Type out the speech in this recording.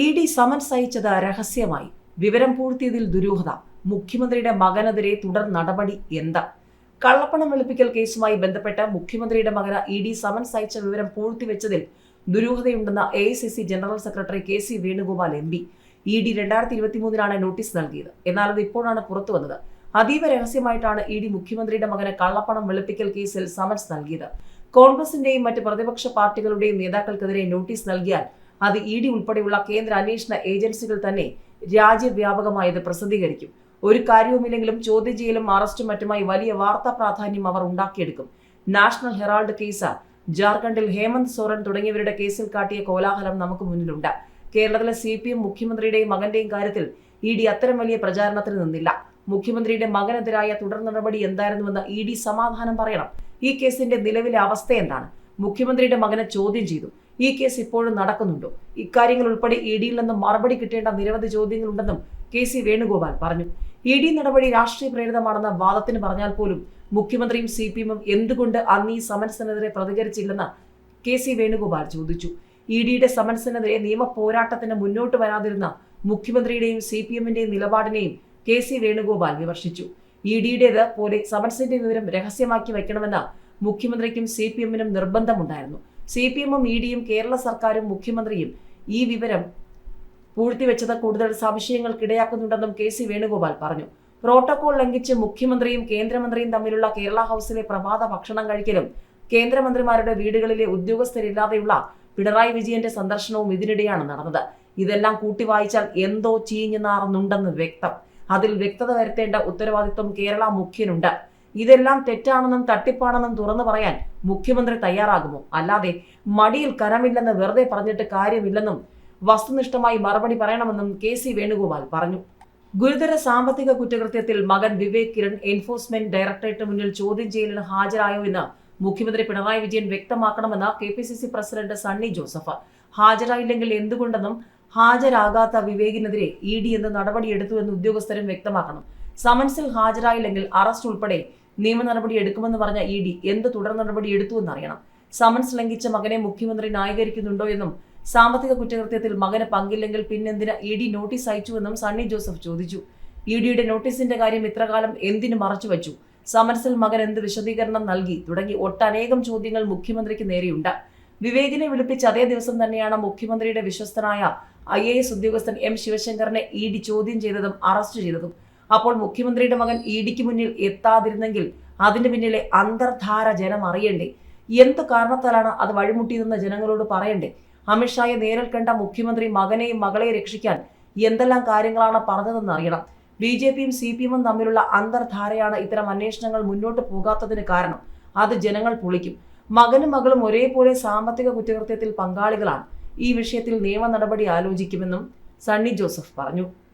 E D summons അയച്ചത് രഹസ്യമായി. വിവരം പൂഴ്ത്തിയതിൽ ദുരൂഹത. മുഖ്യമന്ത്രിയുടെ മകനെതിരെ തുടർ നടപടി എന്താ? കള്ളപ്പണം വെളുപ്പിക്കൽ കേസുമായി ബന്ധപ്പെട്ട് മുഖ്യമന്ത്രിയുടെ മകന് ഇ ഡി സമൻസ് അയച്ച വിവരം പൂഴ്ത്തിവെച്ചതിൽ ദുരൂഹതയുണ്ടെന്ന A I C C general secretary K C Venugopal M P. E D രണ്ടായിരത്തി ഇരുപത്തിമൂന്നിലാണ് നോട്ടീസ് നൽകിയത്. എന്നാൽ അത് ഇപ്പോഴാണ് പുറത്തു വന്നത്. അതീവ രഹസ്യമായിട്ടാണ് ഇ ഡി മുഖ്യമന്ത്രിയുടെ മകന് കള്ളപ്പണം വെളുപ്പിക്കൽ കേസിൽ സമൻസ് നൽകിയത്. കോൺഗ്രസിന്റെയും മറ്റ് പ്രതിപക്ഷ പാർട്ടികളുടെയും നേതാക്കൾക്കെതിരെ നോട്ടീസ് നൽകിയാൽ അത് ഇ ഡി ഉൾപ്പെടെയുള്ള കേന്ദ്ര അന്വേഷണ ഏജൻസികൾ തന്നെ രാജ്യവ്യാപകമായത് പ്രസിദ്ധീകരിക്കും. ഒരു കാര്യവുമില്ലെങ്കിലും ചോദ്യം ചെയ്യലും അറസ്റ്റും മറ്റുമായി വലിയ വാർത്താ പ്രാധാന്യം അവർ ഉണ്ടാക്കിയെടുക്കും. നാഷണൽ ഹെറാൾഡ് കേസ് ജാർഖണ്ഡിൽ ഹേമന്ത് സോറൻ തുടങ്ങിയവരുടെ കേസിൽ കാട്ടിയ കോലാഹലം നമുക്ക് മുന്നിലുണ്ട്. കേരളത്തിലെ സി പി എം മുഖ്യമന്ത്രിയുടെയും മകന്റെയും കാര്യത്തിൽ ഇ ഡി അത്തരം വലിയ പ്രചാരണത്തിന് നിന്നില്ല. മുഖ്യമന്ത്രിയുടെ മകനെതിരായ തുടർ നടപടി എന്തായിരുന്നുവെന്ന് ഇ ഡി സമാധാനം പറയണം. ഈ കേസിന്റെ നിലവിലെ അവസ്ഥ എന്താണ്? മുഖ്യമന്ത്രിയുടെ മകനെ ചോദ്യം ചെയ്തു. ഈ കേസ് ഇപ്പോഴും നടക്കുന്നുണ്ടോ? ഇക്കാര്യങ്ങൾ ഉൾപ്പെടെ ഇ ഡിയിൽ നിന്ന് മറുപടി കിട്ടേണ്ട നിരവധി ചോദ്യങ്ങളുണ്ടെന്നും കെ സി വേണുഗോപാൽ പറഞ്ഞു. ഇ ഡി നടപടി രാഷ്ട്രീയ പ്രേരിതമാണെന്ന വാദത്തിന് പറഞ്ഞാൽ പോലും മുഖ്യമന്ത്രിയും സി പി എമ്മും എന്തുകൊണ്ട് അന്ന് ഈ സമൻസിനെതിരെ പ്രതികരിച്ചില്ലെന്ന് കെ സി വേണുഗോപാൽ ചോദിച്ചു. ഇ ഡിയുടെ സമൻസിനെതിരെ നിയമ പോരാട്ടത്തിന് മുന്നോട്ട് വരാതിരുന്ന മുഖ്യമന്ത്രിയുടെയും സി പി എമ്മിന്റെയും നിലപാടിനെയും കെ സി വേണുഗോപാൽ വിമർശിച്ചു. ഇ ഡിയുടേത് പോലെ സമൻസിന്റെ വിവരം രഹസ്യമാക്കി വയ്ക്കണമെന്ന് മുഖ്യമന്ത്രിക്കും സി പി എമ്മിനും നിർബന്ധമുണ്ടായിരുന്നു. സി പി എമ്മും ഇ ഡിയും കേരള സർക്കാരും മുഖ്യമന്ത്രിയും ഈ വിവരം പൂഴ്ത്തിവെച്ചത് കൂടുതൽ സംശയങ്ങൾക്കിടയാക്കുന്നുണ്ടെന്നും കെ സി വേണുഗോപാൽ പറഞ്ഞു. പ്രോട്ടോകോൾ ലംഘിച്ച് മുഖ്യമന്ത്രിയും കേന്ദ്രമന്ത്രിയും തമ്മിലുള്ള കേരള ഹൌസിലെ പ്രഭാത ഭക്ഷണം കഴിക്കലും കേന്ദ്രമന്ത്രിമാരുടെ വീടുകളിലെ ഉദ്യോഗസ്ഥരില്ലാതെയുള്ള പിണറായി വിജയന്റെ സന്ദർശനവും ഇതിനിടെയാണ് നടന്നത്. ഇതെല്ലാം കൂട്ടി വായിച്ചാൽ എന്തോ ചീഞ്ഞു നാറുന്നുണ്ടെന്ന് വ്യക്തം. അതിൽ വ്യക്തത വരുത്തേണ്ട ഉത്തരവാദിത്വം കേരള മുഖ്യനുണ്ട്. ഇതെല്ലാം തെറ്റാണെന്നും തട്ടിപ്പാണെന്നും തുറന്നു പറയാൻ മുഖ്യമന്ത്രി തയ്യാറാകുമോ? അല്ലാതെ മടിയിൽ കരമില്ലെന്ന് വെറുതെ പറഞ്ഞിട്ട് കാര്യമില്ലെന്നും വസ്തുനിഷ്ഠമായി മറുപടി പറയണമെന്നും കെ സി വേണുഗോപാൽ പറഞ്ഞു. ഗുരുതര സാമ്പത്തിക കുറ്റകൃത്യത്തിൽ മകൻ വിവേക് കിരൺ എൻഫോഴ്സ്മെന്റ് ഡയറക്ടറേറ്റ് മുന്നിൽ ചോദ്യം ചെയ്യലിന് ഹാജരായോ എന്ന് മുഖ്യമന്ത്രി പിണറായി വിജയൻ വ്യക്തമാക്കണമെന്ന് K P C C president Sunny Joseph. ഹാജരായില്ലെങ്കിൽ എന്തുകൊണ്ടെന്നും ഹാജരാകാത്ത വിവേകിനെതിരെ ഇ ഡി എന്ന് നടപടിയെടുത്തു എന്ന് ഉദ്യോഗസ്ഥരും വ്യക്തമാക്കണം. സമൻസിൽ ഹാജരായില്ലെങ്കിൽ അറസ്റ്റ് ഉൾപ്പെടെ നിയമ നടപടി എടുക്കുമെന്ന് പറഞ്ഞ ഇ ഡി എന്ത് തുടർ നടപടി എടുത്തു എന്നറിയണം. സമൻസ് ലംഘിച്ച മകനെ മുഖ്യമന്ത്രി ന്യായീകരിക്കുന്നുണ്ടോ എന്നും സാമ്പത്തിക കുറ്റകൃത്യത്തിൽ മകന് പങ്കില്ലെങ്കിൽ പിന്നെന്തിന് ഇ ഡി നോട്ടീസ് അയച്ചുവെന്നും സണ്ണി ജോസഫ് ചോദിച്ചു. ഇ ഡിയുടെ നോട്ടീസിന്റെ കാര്യം ഇത്രകാലം എന്തിനു മറച്ചുവെച്ചു സമരസിൽ മകൻ എന്ത് വിശദീകരണം നൽകി? തുടങ്ങി ഒട്ടനേകം ചോദ്യങ്ങൾ മുഖ്യമന്ത്രിക്ക് നേരെയുണ്ട്. വിവേകിനെ വിളിപ്പിച്ച അതേ ദിവസം തന്നെയാണ് മുഖ്യമന്ത്രിയുടെ വിശ്വസ്തനായ ഐ എ എസ് ഉദ്യോഗസ്ഥൻ എം ശിവശങ്കറിനെ ഇ ഡി ചോദ്യം ചെയ്തതും അറസ്റ്റ് ചെയ്തതും. അപ്പോൾ മുഖ്യമന്ത്രിയുടെ മകൻ ഇ ഡിക്ക് മുന്നിൽ എത്താതിരുന്നെങ്കിൽ അതിന് പിന്നിലെ അന്തർധാര ജനം അറിയണ്ടേ? എന്ത് കാരണത്താലാണ് അത് വഴിമുട്ടിയതെന്ന് ജനങ്ങളോട് പറയണ്ടേ? അമിത്ഷായെ നേരിൽ കണ്ട മുഖ്യമന്ത്രി മകനെയും മകളെയും രക്ഷിക്കാൻ എന്തെല്ലാം കാര്യങ്ങളാണ് പറഞ്ഞതെന്ന് അറിയണം. ബി ജെ പിയും സി പി എമ്മും തമ്മിലുള്ള അന്തർധാരയാണ് ഇത്തരം അന്വേഷണങ്ങൾ മുന്നോട്ട് പോകാത്തതിന് കാരണം. അത് ജനങ്ങൾ പൊളിക്കും. മകനും മകളും ഒരേപോലെ സാമ്പത്തിക കുറ്റകൃത്യത്തിൽ പങ്കാളികളാണ്. ഈ വിഷയത്തിൽ നിയമ നടപടി ആലോചിക്കുമെന്നും സണ്ണി ജോസഫ് പറഞ്ഞു.